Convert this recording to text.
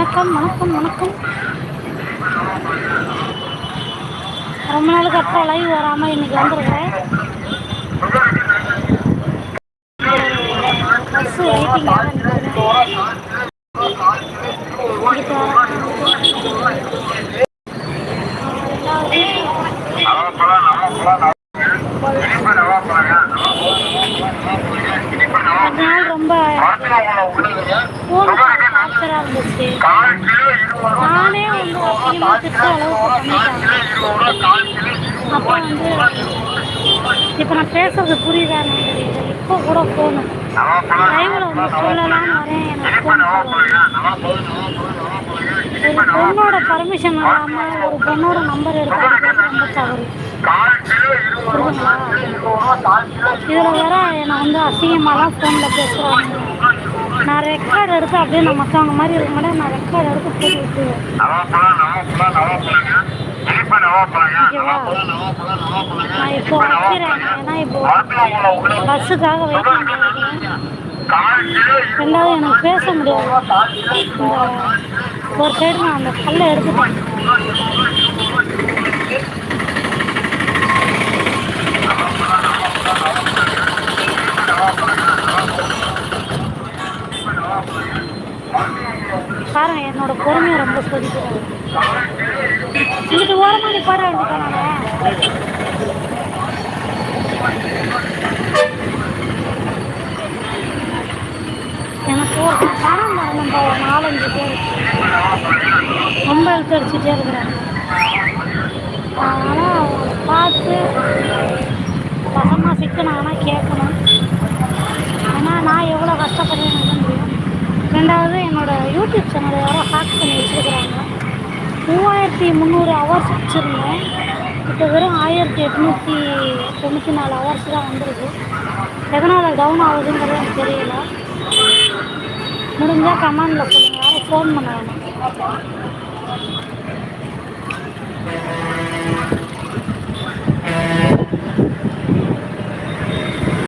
வணக்கம் வணக்கம் வணக்கம். ரொம்ப நாளுக்கு அப்புறம் லைவ் வராமல் இன்னைக்கு வந்திருக்கிறேன் பஸ்ஸு வெயிட்டிங் ரொம்ப டார்ச்சராக இருந்துச்சு. நானே வந்து அதிகமாக திட்ட அளவுக்கு அப்போ வந்து இப்போ நான் பேசுறது தெரியல இப்போ கூட ஃபோனு லைவில் வந்து சொல்லலாம்னு வரேன். எனக்கு ஒரு பொண்ணோட பர்மிஷன் இல்லாமல் ஒரு பொண்ணோட நம்பர் ரொம்ப தவறு. புரியுதுங்களா? இதில் வேற என்னை வந்து அசிங்கமாலாம் ஃபோனில் பேசுகிறாங்க நான் ரெக்கார்டு எடுத்து அப்படியே நான் மற்றவங்க மாதிரி இருக்க மாட்டேன். நான் ரெக்கார்டு எடுத்து போட்டு நான் இப்போ வைக்கிறேன் ஏன்னா இப்போ பஸ்ஸுக்காக வெயிட் பண்ணிருக்கேன் ரெண்டாவது எனக்கு பேச முடியாது. இந்த ஒரு சைடு நான் அந்த கல்லை எடுத்துட்டேன் பாருங்க என்னோட பொறுமையை ரொம்ப சோதிக்கிறாங்க இங்கிட்டு ஓரமாக நீ பாட வேண்டியதானே எனக்கு ஒரு பணம் வரணும்பா ஒரு நாலஞ்சு பேர். ரொம்ப எழுத்து அடிச்சுட்டே இருக்கிறாங்க ஆனால் பார்த்து பசமாக சிக்கனாங்கன்னா கேட்கணும். ஏன்னா நான் எவ்வளோ கஷ்டப்படுறேன் ரெண்டாவது என்னோடய யூடியூப் சேனலை யாரோ ஹேக் பண்ணி வச்சுருக்குறாங்க. மூவாயிரத்தி முந்நூறு ஹவர்ஸ் வச்சுருந்தேன். இப்போ வெறும் ஆயிரத்தி எட்நூற்றி தொண்ணூற்றி நாலு ஹவர்ஸ் தான் வந்துருக்கு. எதனால் டவுன் ஆகுதுங்கிறது எனக்கு தெரியல. முடிஞ்சால் கமெண்டில் சொல்லுங்கள் யாரும் ஃபோன் பண்ண வேணாம்